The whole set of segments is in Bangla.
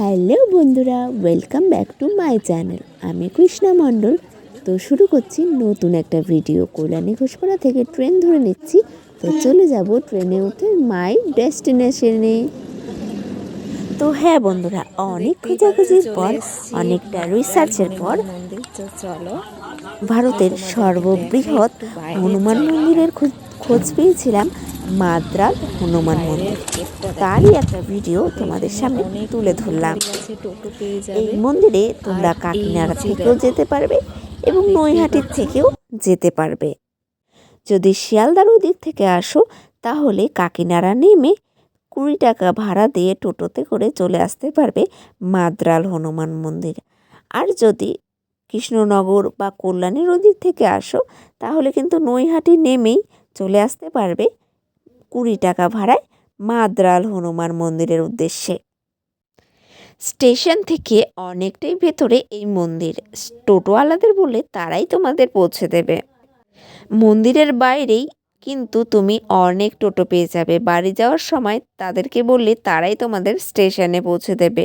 হ্যালো বন্ধুরা welcome back to my channel আমি কৃষ্ণা মণ্ডল। তো শুরু করছি নতুন একটা ভিডিও কল্যাণী ঘোষপাড়া থেকে ট্রেন ধরে নিচ্ছি। তো চলে যাব ট্রেনে উঠে মাই ডেস্টিনেশনে তো হ্যাঁ বন্ধুরা, অনেক খোঁজাখুঁজির পর, অনেকটা রিসার্চের পর চলো ভারতের সর্ববৃহৎ হনুমান মন্দিরের খোঁজ- পেয়েছিলাম মাদ্রাল হনুমান মন্দির। তারই একটা ভিডিও তোমাদের সামনে তুলে ধরলাম। এই মন্দিরে তোমরা কাকিনাড়া থেকেও যেতে পারবে এবং নৈহাটির থেকেও যেতে পারবে। যদি শিয়ালদার ওই দিক থেকে আসো তাহলে কাকিনাড়া নেমে কুড়ি টাকা ভাড়া দিয়ে টোটোতে করে চলে আসতে পারবে মাদ্রাল হনুমান মন্দির। আর যদি কৃষ্ণনগর বা কল্যাণীর ওদিক থেকে আসো তাহলে কিন্তু নৈহাটি নেমেই চলে আসতে পারবে কুড়ি টাকা ভাড়ায় মাদ্রাল হনুমান মন্দিরের উদ্দেশ্যে। স্টেশন থেকে অনেকটাই ভেতরে এই মন্দির। টোটোওয়ালাদের বলে তারাই তোমাদের পৌঁছে দেবে। মন্দিরের বাইরেই কিন্তু তুমি অনেক টোটো পেয়ে যাবে। বাড়ি যাওয়ার সময় তাদেরকে বললে তারাই তোমাদের স্টেশনে পৌঁছে দেবে।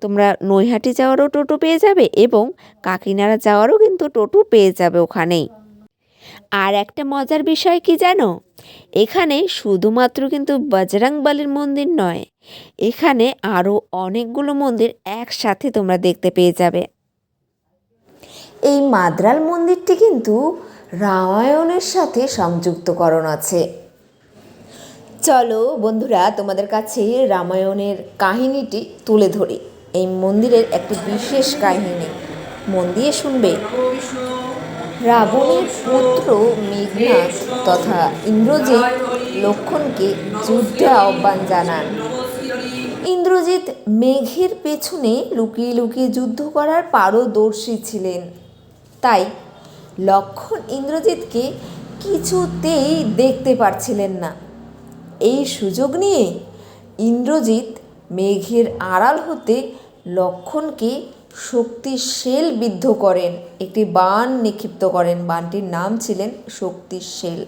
তোমরা নৈহাটি যাওয়ারও টোটো পেয়ে যাবে এবং কাকিনাড়া যাওয়ারও কিন্তু টোটো পেয়ে যাবে ওখানেই। আর একটা মজার বিষয় কি জানো? এখানে শুধুমাত্র কিন্তু বজরংবলির মন্দির নয়, এখানে আরও অনেকগুলো মন্দির একসাথে তোমরা দেখতে পেয়ে যাবে। এই মাদ্রাল মন্দিরটি কিন্তু রামায়ণের সাথে সংযুক্তকরণ আছে। চলো বন্ধুরা, তোমাদের কাছে রামায়ণের কাহিনীটি তুলে ধরি। এই মন্দিরের একটি বিশেষ কাহিনী। মন দিয়ে শুনবে। রাবণের পুত্র মেঘনাথ তথা ইন্দ্রজিৎ লক্ষণকে যুদ্ধে আহ্বান জানান। ইন্দ্রজিৎ মেঘের পেছনে লুকিয়ে লুকিয়ে যুদ্ধ করার পারদর্শী ছিলেন। তাই লক্ষণ ইন্দ্রজিৎকে কিছুতেই দেখতে পারছিলেন না। এই সুযোগ নিয়ে ইন্দ্রজিৎ মেঘের আড়াল হতে লক্ষণকে শক্তিশেল বিদ্ধ করেন। একটি বান নিক্ষিপ্ত করেন। বানটির নাম ছিলেন শক্তিশেল।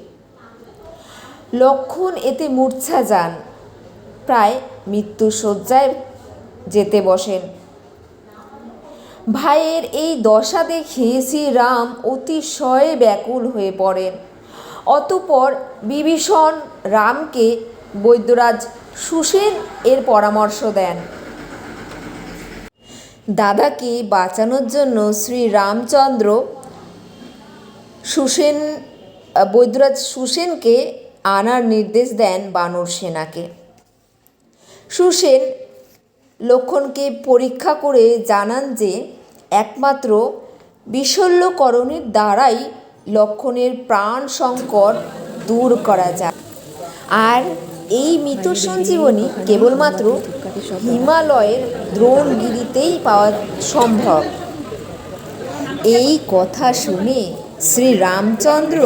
লক্ষণ এতে মূর্ছা যান। প্রায় মৃত্যু শয্যায় যেতে বসেন। ভাইয়ের এই দশা দেখে শ্রীরাম অতিশয় ব্যাকুল হয়ে পড়েন। অতপর বিভীষণ রামকে বৈদ্যরাজ সুসেন এর পরামর্শ দেন। দাদাকে বাঁচানোর জন্য শ্রী রামচন্দ্র সুসেন বৈদ্যরাজ সুসেনকে আনার নির্দেশ দেন বানর সেনাকে। সুসেন লক্ষণকে পরীক্ষা করে জানান যে, একমাত্র বিশল্যকরণের দ্বারাই লক্ষণের প্রাণ সংকট দূর করা যায়। আর এই মৃত সঞ্জীবনী কেবলমাত্র হিমালয়ের দ্রোণগিরিতেই পাওয়া সম্ভব। এই কথা শুনে শ্রী রামচন্দ্র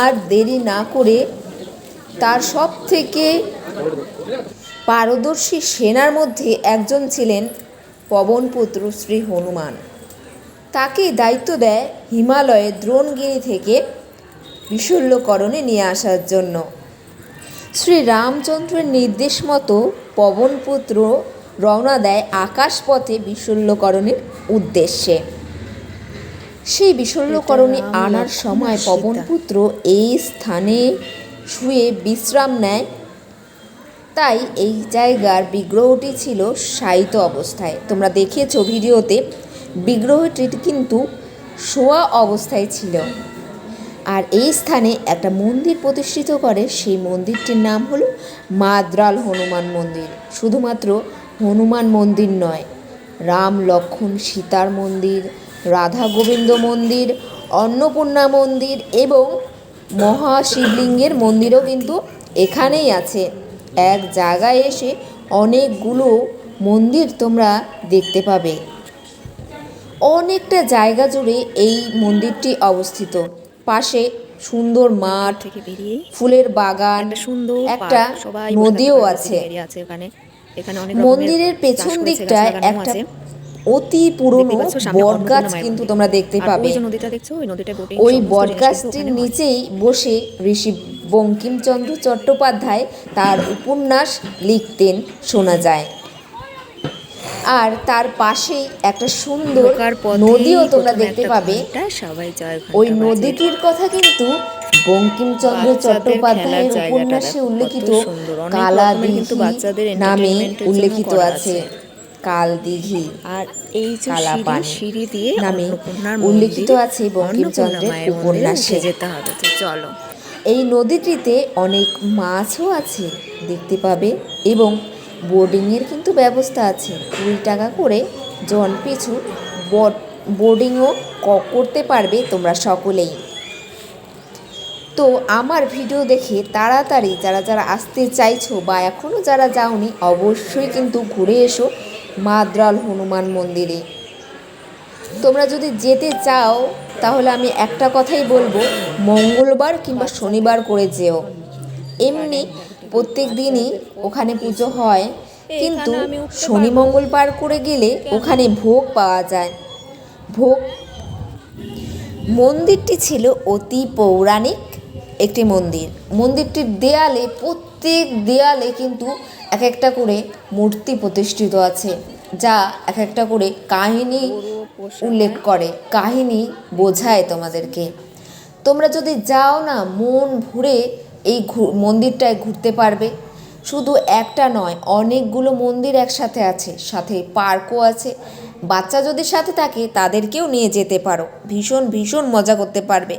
আর দেরি না করে তার সব থেকে পারদর্শী সেনার মধ্যে একজন ছিলেন পবনপুত্র শ্রী হনুমান। তাকে দায়িত্ব দেয় হিমালয়ের দ্রোণগিরি থেকে বিশল্যকরণে নিয়ে আসার জন্য। শ্রী রামচন্দ্রের নির্দেশ মতো পবনপুত্র রওনা দেয় আকাশপথে বিশল্যকরণের উদ্দেশ্যে। সেই বিশল্যকরণে আনার সময় পবনপুত্র এই স্থানে শুয়ে বিশ্রাম নেয়। তাই এই জায়গার বিগ্রহটি ছিল শায়িত অবস্থায়। তোমরা দেখেছ ভিডিওতে বিগ্রহটি কিন্তু শোয়া অবস্থায় ছিল। আর এই স্থানে একটা মন্দির প্রতিষ্ঠিত করে। সেই মন্দিরটির নাম হলো মাদ্রাল হনুমান মন্দির। শুধুমাত্র হনুমান মন্দির নয়, রাম লক্ষণ সীতার মন্দির, রাধা গোবিন্দ মন্দির, অন্নপূর্ণা মন্দির এবং মহাশিবলিঙ্গের মন্দিরও কিন্তু এখানেই আছে। এক জায়গায় এসে অনেকগুলো মন্দির তোমরা দেখতে পাবে। অনেকটা জায়গা জুড়ে এই মন্দিরটি অবস্থিত। পাশে সুন্দর মাঠ থেকে বেরিয়ে ফুলের বাগান সুন্দর একটা নদীও আছে। ওখানে এখানে। অনেক মন্দিরের পেছন দিকটায় একটা অতি পুরনো দেখতেই পাচ্ছ, সামনে বট গাছ কিন্তু তোমরা দেখতে পাবে ওই যে নদীটা দেখছ ওই নদীটা ওই বট গাছটির নিচেই বসে ঋষি বঙ্কিমচন্দ্র চট্টোপাধ্যায় তার উপন্যাস লিখতেন শোনা যায়। আর তার পাশেই একটা সুন্দর নদীও তোমরা দেখতে পাবে সবাই ওই নদীটির কথা কিন্তু বঙ্কিমচন্দ্র চট্টোপাধ্যায়ের উপন্যাসে উল্লেখিত। কালা বাচ্চাদের নামে উল্লেখিত আছে। কাল দিঘি আর এই যে কালা সিঁড়ি, দিয়ে নামে উল্লেখিত আছে বঙ্কিমচন্দ্রের উপন্যাসে। যেতে হবে তো চলো এই নদীটিতে অনেক মাছও আছে দেখতে পাবে এবং বোর্ডিংয়ের কিন্তু ব্যবস্থা আছে। কুড়ি টাকা করে জন পিছু বোর্ডিংও করতে পারবে তোমরা সকলেই। তো আমার ভিডিও দেখে তাড়াতাড়ি যারা যারা আসতে চাইছো বা এখনও যারা যাওনি, অবশ্যই কিন্তু ঘুরে এসো মাদ্রাল হনুমান মন্দিরে। তোমরা যদি যেতে চাও, তাহলে আমি একটা কথাই বলব, মঙ্গলবার কিংবা শনিবার করে যেও। এমনি প্রত্যেক দিনই ওখানে পুজো হয়। কিন্তু শনি মঙ্গলবার করে গেলে ওখানে ভোগ পাওয়া যায়। ভোগ মন্দিরটি ছিল অতি পৌরাণিক একটি মন্দির। মন্দিরটির দেয়ালে প্রত্যেক দেয়ালে কিন্তু এক একটা করে মূর্তি প্রতিষ্ঠিত আছে যা এক একটা করে কাহিনী উল্লেখ করে কাহিনী বোঝায় তোমাদেরকে। তোমরা যদি যাও না মন ভরে এই মন্দিরটায় ঘুরতে পারবে। শুধু একটা নয় অনেকগুলো মন্দির একসাথে আছে সাথে পার্কও আছে। বাচ্চা যদি সাথে থাকে তাদেরকেও নিয়ে যেতে পারো। ভীষণ ভীষণ মজা করতে পারবে।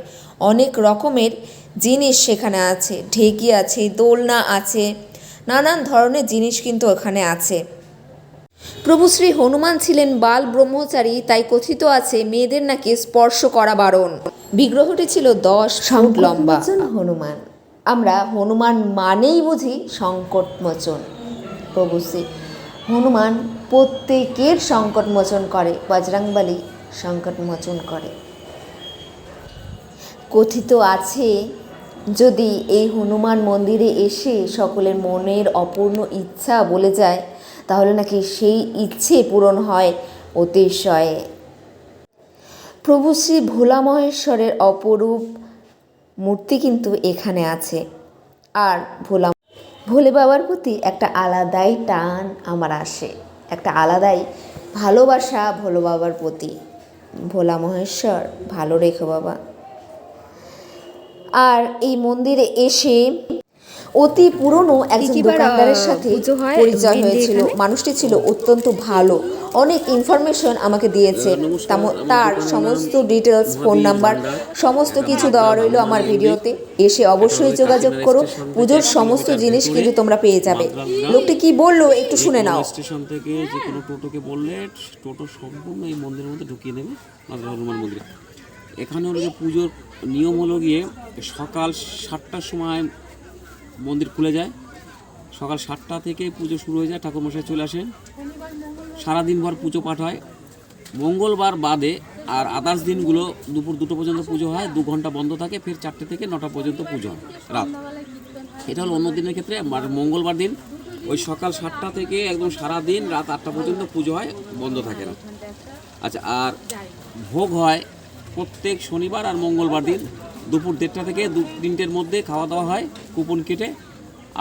অনেক রকমের জিনিস সেখানে আছে ঢেকি আছে দোলনা আছে নানান ধরনের জিনিস কিন্তু ওখানে আছে। প্রভু শ্রী হনুমান ছিলেন বাল ব্রহ্মচারী তাই কথিত আছে মেয়েদের নাকি স্পর্শ করা বারণ। বিগ্রহটি ছিল দশ ফুট লম্বা। হনুমান। আমরা হনুমান মানেই বুঝি সংকটমোচন। প্রভু শ্রী হনুমান প্রত্যেকের সংকটমোচন করে, বজরংবলী সংকটমোচন করে। কথিত আছে, যদি এই হনুমান মন্দিরে এসে সকলের মনের অপূর্ণ ইচ্ছা বলে যায়, তাহলে নাকি সেই ইচ্ছে পূরণ হয় অতিশয়ে। প্রভু শ্রী ভোলা মহেশ্বরের অপরূপ মূর্তি কিন্তু এখানে আছে। আর ভোলা ভোলে বাবার প্রতি একটা আলাদাই টান আমার আসে। একটা আলাদাই ভালোবাসা ভোলো বাবার প্রতি। ভোলা মহেশ্বর, ভালো রেখো বাবা। আর এই মন্দিরে এসে অতি পুরনো একজন দোকানদারের সাথে পরিচয় হয়েছিল। মানুষটি ছিল অত্যন্ত ভালো। অনেক ইনফরমেশন আমাকে দিয়েছে। তার সমস্ত ডিটেলস ফোন নাম্বার সমস্ত কিছু দেওয়া রইল আমার ভিডিওতে। এসে অবশ্যই যোগাযোগ করো। পুজোর সমস্ত জিনিস কিন্তু তোমরা পেয়ে যাবে। লোকটি কি বলল একটু শুনে নাও। স্টেশন থেকে যে কোনো টোটোকে বললে টোটো সম্পূর্ণ এই মন্দিরের মধ্যে ঢুকিয়ে নেবে হনুমান মন্দিরে। এখানে হলো যে পুজোর নিয়ম হলো গিয়ে সকাল সাতটার সময় মন্দির খুলে যায়। সকাল সাতটা থেকে পুজো শুরু হয়ে যায়, ঠাকুরমশাই চলে আসেন। সারাদিন ভর পুজো পাঠ হয়। মঙ্গলবার বাদে আর আদার্স দিনগুলো দুপুর দুটো পর্যন্ত পুজো হয়, দু ঘণ্টা বন্ধ থাকে, ফের চারটে থেকে নটা পর্যন্ত পুজো হয়, রাত। এটা হলো অন্য দিনের ক্ষেত্রে, আর মঙ্গলবার দিন, ওই সকাল সাতটা থেকে একদম সারা দিন রাত আটটা পর্যন্ত পুজো হয়, বন্ধ থাকে না। আচ্ছা আর ভোগ হয় প্রত্যেক শনিবার আর মঙ্গলবার দিন। দুপুর দেড়টা থেকে দু তিনটের মধ্যে খাওয়া দাওয়া হয় কুপন কেটে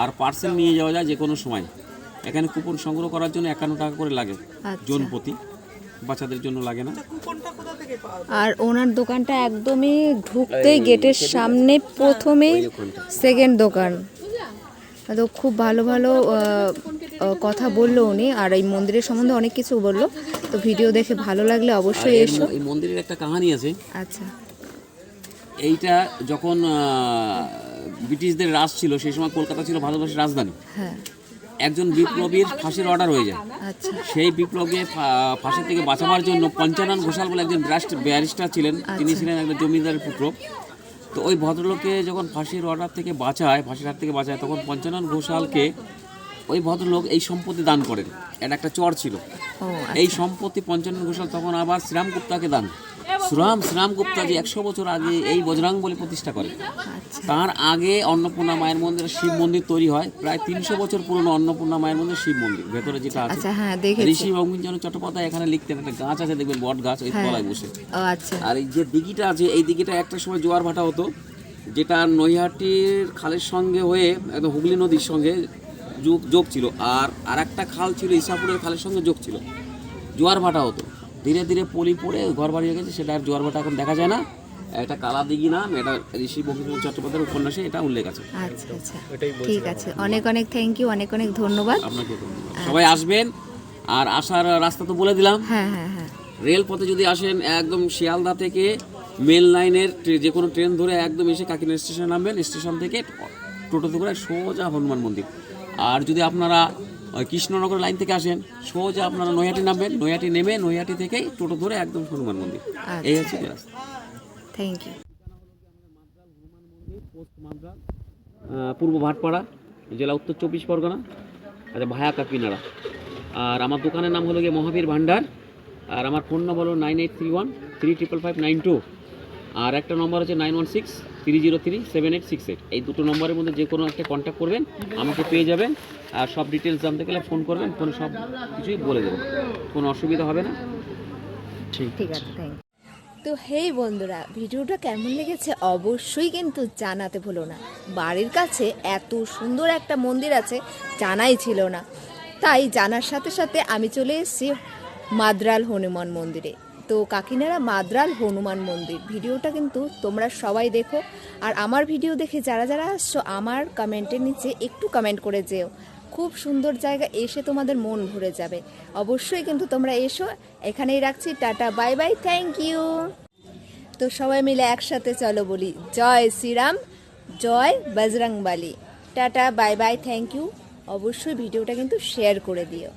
আর পার্সেল নিয়ে যাওয়া যায় যে কোনো সময়। এখানে কুপন সংগ্রহ করার জন্য একান্ন টাকা করে লাগে আচ্ছা। জন প্রতি। বাচ্চাদের জন্য লাগে না। আর ওনার দোকানটা একদমই ঢুকতেই গেটের সামনে প্রথমে সেকেন্ড দোকান। তো খুব ভালো ভালো কথা বলল উনি আর এই মন্দিরের সম্বন্ধে অনেক কিছু বলল। তো ভিডিও দেখে ভালো লাগলে অবশ্যই এসো। এই মন্দিরের একটা কাহানি আছে। আচ্ছা। এইটা যখন ব্রিটিশদের রাজ ছিল সেই সময় কলকাতা ছিল ভারতবর্ষের রাজধানী। হ্যাঁ। একজন বিপ্লবীর ফাঁসির অর্ডার হয়ে যায়। আচ্ছা। সেই বিপ্লবকে ফাঁসি থেকে বাঁচাবার জন্য পঞ্চানন ঘোষাল বলে একজন ব্যারিস্টার ছিলেন। তিনি ছিলেন একজন জমিদারের পুত্র। তো ওই ভদ্রলোককে যখন ফাঁসির অর্ডার থেকে বাঁচায় ফাঁসির হাত থেকে বাঁচায় তখন পঞ্চানন ঘোষালকে ওই ভদ্রলোক এই সম্পত্তি দান করেন। এটা একটা চর ছিল। এই সম্পত্তি পঞ্চানন ঘোষাল তখন আবার শ্রীরাম গুপ্তাকে দান। শ্রীরাম শ্রীরাম গুপ্তা যে একশো বছর আগে এই বজরাং বলে প্রতিষ্ঠা করে আচ্ছা। তার আগে অন্নপূর্ণা মায়ের মন্দিরে শিব মন্দির তৈরি হয়। প্রায় তিনশো বছর পুরনো অন্নপূর্ণা মায়ের মন্দির শিব মন্দির ভেতরে যেটা আছে। আচ্ছা হ্যাঁ ঋষি বঙ্কিমচন্দ্র চট্টোপাধ্যায় এখানে লিখতেন একটা গাছ আছে দেখবেন বট গাছ ওই তলায় বসে। আচ্ছা। আর এই যে দিঘিটা আছে এই দিঘিটা একটা সময় জোয়ার ভাটা হতো যেটা নৈহাটির খালের সঙ্গে হয়ে একদম হুগলি নদীর সঙ্গে যোগ যোগ ছিল। আর আর একটা খাল ছিল ইসাপুরের খালের সঙ্গে যোগ ছিল। জোয়ার ভাটা হতো। ধীরে ধীরে পলি পড়ে ঘর বাড়ি হয়ে গেছে সেটা আর জোয়ার ভাটা এখন দেখা যায় না। এটা কালা দিঘি নাম এটা ঋষি বঙ্কিমচন্দ্র চট্টোপাধ্যায়ের উপন্যাসে এটা উল্লেখ আছে। আচ্ছা আচ্ছা ঠিক আছে। অনেক অনেক থ্যাংক ইউ অনেক অনেক ধন্যবাদ। আপনাকে ধন্যবাদ। সবাই আসবেন আর আসার রাস্তা তো বলে দিলাম। হ্যাঁ হ্যাঁ হ্যাঁ। রেলপথে যদি আসেন একদম শিয়ালদা থেকে মেল লাইনের যে কোনো ট্রেন ধরে একদম এসে কাকিনা স্টেশনে নামবেন। স্টেশন থেকে টোটোতে করে সোজা হনুমান মন্দির। আর যদি আপনারা কৃষ্ণনগর লাইন থেকে আসেন। সোজা আপনারা নৈহাটি নামবেন। নৈহাটি নেমে নৈহাটি থেকেই টোটো ধরে একদম হনুমান মন্দির। এই হচ্ছে রাস্তা থ্যাংক ইউ পোস্ট মাদ্রাজ পূর্ব ভাটপাড়া জেলা উত্তর চব্বিশ পরগনা আচ্ছা ভায়া কাকিনাড়া আর আমার দোকানের নাম হলো গিয়ে মহাবীর ভান্ডার। আর আমার ফোন নম্বর হলো nine eight three one three triple five nine two আর একটা নম্বর হচ্ছে nine one six three zero three seven eight six eight. এই দুটো নম্বরের মধ্যে যে কোনো একটা কন্ট্যাক্ট করবেন আমাকে পেয়ে যাবেন আর সব ডিটেলস জানতে গেলে ফোন করবেন ফোনে সব কিছুই বলে দেবো। কোনো অসুবিধা হবে না। ঠিক ঠিক আছে থ্যাংক তো হেই বন্ধুরা ভিডিওটা কেমন লেগেছে অবশ্যই কিন্তু জানাতে ভুলো না। বাড়ির কাছে এত সুন্দর একটা মন্দির আছে জানাই ছিল না। তাই জানার সাথে সাথে আমি চলে এসেছি মাদ্রাল হনুমান মন্দিরে। তো কাকিনারা মাদ্রাল হনুমান মন্দির। ভিডিওটা কিন্তু তোমরা সবাই দেখো। আর আমার ভিডিও দেখে যারা যারা আসছো, আমার কমেন্টের নিচে একটু কমেন্ট করে যেও। খুব সুন্দর জায়গা, এসে তোমাদের মন ভরে যাবে। অবশ্যই কিন্তু তোমরা এসো। এখানেই রাখছি। Tata, bye bye, thank you. তো সবাই মিলে একসাথে চলো বলি, জয় শ্রীরাম, জয় Bajrangbali. Tata, bye bye, thank you. অবশ্যই ভিডিওটা কিন্তু শেয়ার করে দিও।